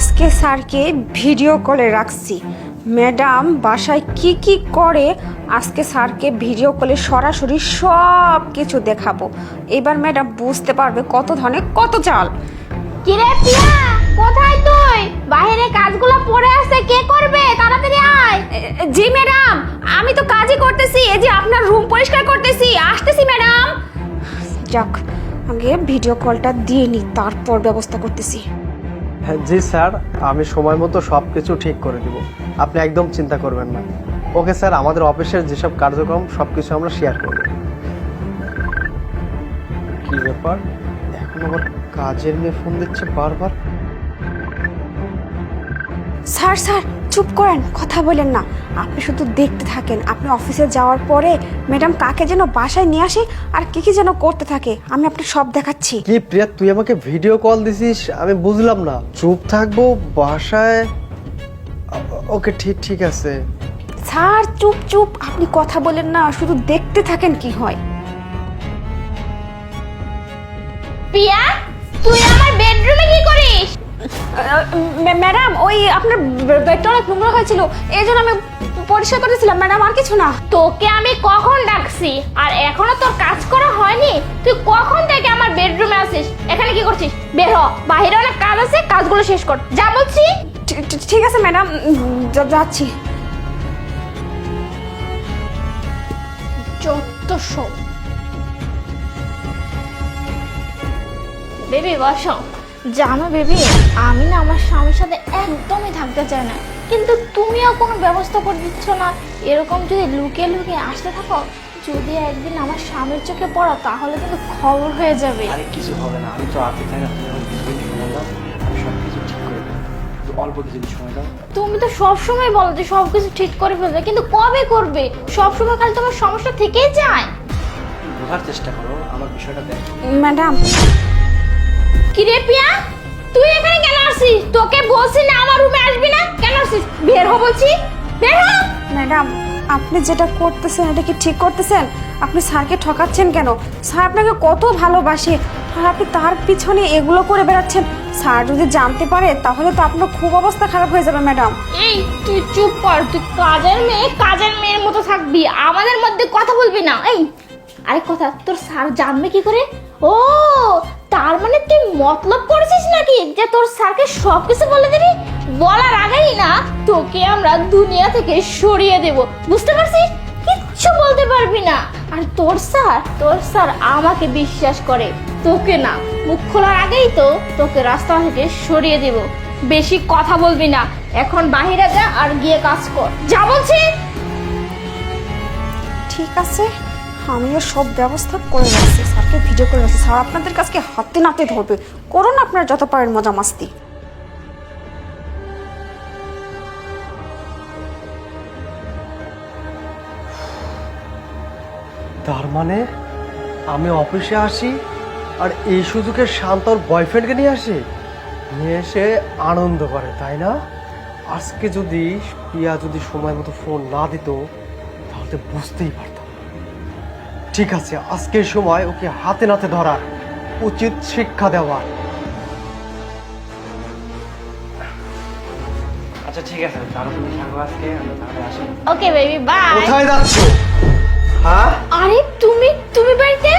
আজকে স্যারকে ভিডিও কলে রাখছি। ম্যাডাম বাসায় কি কি করে আজকে স্যারকে ভিডিও কলে সরাসরি সব কিছু দেখাবো। এবার ম্যাডাম বুঝতে পারবে কত ধরনের কত চাল। কিরে পিয়া? কোথায় তুই? বাইরে কাজগুলো পড়ে আছে কে করবে? তাড়াতাড়ি আয়। জি ম্যাডাম আমি তো কাজই করতেছি এই যে আপনার রুম পরিষ্কার করতেছি আসতেছি ম্যাডাম। যাক আগে ভিডিও কলটা দিয়ে নি তারপর ব্যবস্থা করতেছি। হ্যাঁ জি স্যার, আমি সময় মতো সব কিছু ঠিক করে দিব। আপনি একদম চিন্তা করবেন না। ওকে স্যার, আমাদের অফিসের যেসব কার্যক্রম সব কিছু আমরা শেয়ার করব। কি ব্যাপার? এখন আবার কাজের মেয়ে ফোন দিচ্ছে বারবার? স্যার স্যার চুপ করেন কথা বলেন না। আপনি শুধু দেখতে থাকেন আপনি অফিসে যাওয়ার পরে ম্যাডাম কাকে যেন বাসায় নিয়ে আসে আর কি কি যেন করতে থাকে আমি আপনি সব দেখাচ্ছি। কি প্রিয়া তুই আমাকে ভিডিও কল দিছিস? আমি বুঝলাম না। চুপ থাকব বাসায়? ওকে ঠিক ঠিক আছে। স্যার চুপ চুপ আপনি কথা বলেন না শুধু দেখতে থাকেন কি হয়। প্রিয়া তুই আমার বেডরুমে কি করিস? ম্যাডাম ওই আপনার বেডটা অনেক নোংরা হয়েছিল এই জন্য আমি পরিষ্কার করেছিলাম ম্যাডাম আর কিছু না। তোকে আমি কখন ডাকছি? আর এখনও তোর কাজ করা হয়নি? তুই কখন থেকে আমার বেডরুমে আসিস এখানে কি করছিস? বের হ বাইরে অনেক কাজ আছে কাজগুলো শেষ কর। যা বলছি। ঠিক- আছে ম্যাডাম যাচ্ছি। সব বেবি বসো। জানো বেবি আমি না আমার স্বামীর সাথে একদমই থাকতে চাই না। কিন্তু তুমিও কোনো ব্যবস্থা করে দিচ্ছ না। এরকম যদি লুকিয়ে লুকিয়ে আসতে থাকো যদি একদিন আমার স্বামীর চোখে পড়ো তাহলে কিন্তু খবর হয়ে যাবে। আরে কিছু হবে না আমি তো আগে তাই না তুমি আমার কিছুদিন সময় দাও আমি সব কিছু ঠিক করে দেবো। অল্প কিছুদিন সময় দাও তুমি তো সব সময় বলো যে সব কিছু ঠিক করে ফেলবে কিন্তু কবে করবে? সব সময় খালি তোমার সমস্যা থেকেই যায়। বোঝার চেষ্টা করো আমার বিষয়টা দেখ। ম্যাডাম কিরে পিয়া? তুই এখানে কেন আসছিস? তোকে বলছি না আমার রুমে আসবি না? কেন আসছিস? বের হ বলছি। বের হ। ম্যাডাম আপনি যেটা করতেছেন এটা কি ঠিক করতেছেন? আপনি স্যারকে ঠকাচ্ছেন কেন? স্যার আপনাকে কত ভালোবাসে। আর আপনি তার পিছনে এগুলো করে বেড়াচ্ছেন। স্যার যদি জানতে পারে তাহলে তো আপনার খুব অবস্থা খারাপ হয়ে যাবে ম্যাডাম। এই তুই চুপ কর। তুই কাজের মেয়ে কাজের মেয়ের মতো থাকবি। আমাদের মধ্যে কথা বলবি না। এই আরে কথা তোর স্যার জানবে কি করে? ও মতলব করেছিস নাকি? যে তোর স্যারকে সব কিছু বলে দিবি? বলার আগেই না তোকে আমরা দুনিয়া থেকে সরিয়ে দেব। বুঝতে পারছিস? কিচ্ছু বলতে পারবি না। আর তোর স্যার তোর স্যার আমাকে বিশ্বাস করে। তোকে না, মুখ খোলার আগেই তো তোকে রাস্তা থেকে সরিয়ে দেব। বেশি কথা বলবি না। এখন বাহিরে যা আর গিয়ে কাজ কর। যা বলছি। ঠিক আছে। আমিও সব ব্যবস্থা করে রাখছি, স্যারকে ভিডিও করে রাখছি। স্যার, আপনাদের কাছে হাতে নাতে ধরবে। করুন আপনার যত পারেন মজা মাস্তি। তার মানে আমি অফিসে আসি আর এই সুযোগে শান্ত ওর বয়ফ্রেন্ডকে নিয়ে আসে? নিয়ে এসে আনন্দ করে, তাই না? আজকে যদি পিয়া যদি সময় মতো ফোন না দিত, তাহলে বুঝতেই পারতাম। ঠিক আছে আজকের সময় ওকে হাতে নাতে ধরা উচিত শিক্ষা দেওয়া আচ্ছা ঠিক আছে তাহলে তুমি থাকো আজকে আমি তাহলে আসি। ওকে বেবি বাই কোথায় যাচ্ছ? হ্যাঁ? আরে তুমি তুমি বাড়িতে?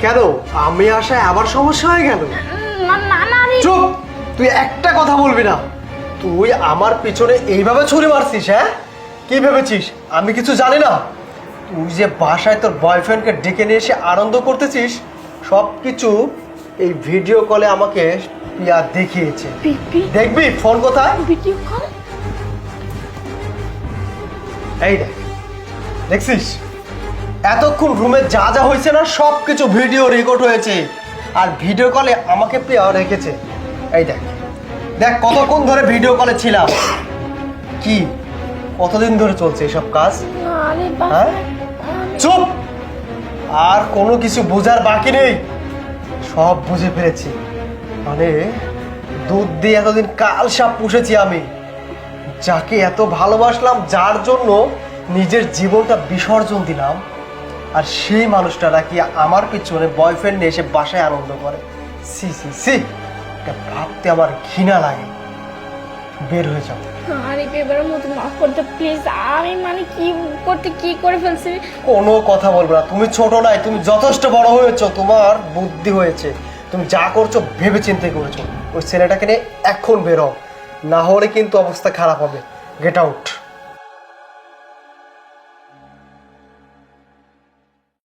কেন? আমি আসায় আবার সমস্যা হয়ে গেল? না না চুপ! তুই একটা কথা বলবি না। তুই আমার পিছনে এইভাবে ছুরি মারছিস হ্যাঁ? কি ভেবেছিস? আমি কিছু জানি না। তুই যে বাসায় তোর বয়ফ্রেন্ডকে ডেকে নিয়ে এসে আনন্দ করতেছিস সব কিছু এই ভিডিও কলে আমাকে পিয়া দেখিয়েছে। দেখবি? ফোন কোথায়? ভিডিও কল এই দেখ দেখছিস? এতক্ষণ রুমে যা যা হয়েছে না সব কিছু ভিডিও রেকর্ড হয়েছে। আর ভিডিও কলে আমাকে পেয়ে রেখেছে। এই দেখ দেখ কতক্ষণ ধরে ভিডিও কলে ছিলাম। কি? কতদিন ধরে চলছে এসব কাজ? হ্যাঁ? চুপ! আর কোনো কিছু বোঝার বাকি নেই। সব বুঝে ফেলেছি। মানে দুধ দিয়ে এতদিন কাল সাপ পুষেছি আমি। যাকে এত ভালোবাসলাম, যার জন্য নিজের জীবনটা বিসর্জন দিলাম। আর সেই মানুষটা নাকি আমার পিছনে বয়ফ্রেন্ড নিয়ে এসে বাসায় আনন্দ করে। সি সি সি এটা ভাবতে আমার ঘৃণা লাগে। বের হয়ে যাও। আরে এবারের মতো মাফ করতে প্লিজ আমি মানে কি করতে কি করে ফেলছি? কোনো কথা বলব না। তুমি ছোট নাই তুমি যথেষ্ট বড় হয়েছো তোমার বুদ্ধি হয়েছে। তুমি যা করছ ভেবে চিন্তে করেছ। ওই ছেলেটাকে নিয়ে এখন বেরো। না হলে কিন্তু অবস্থা খারাপ হবে। Get out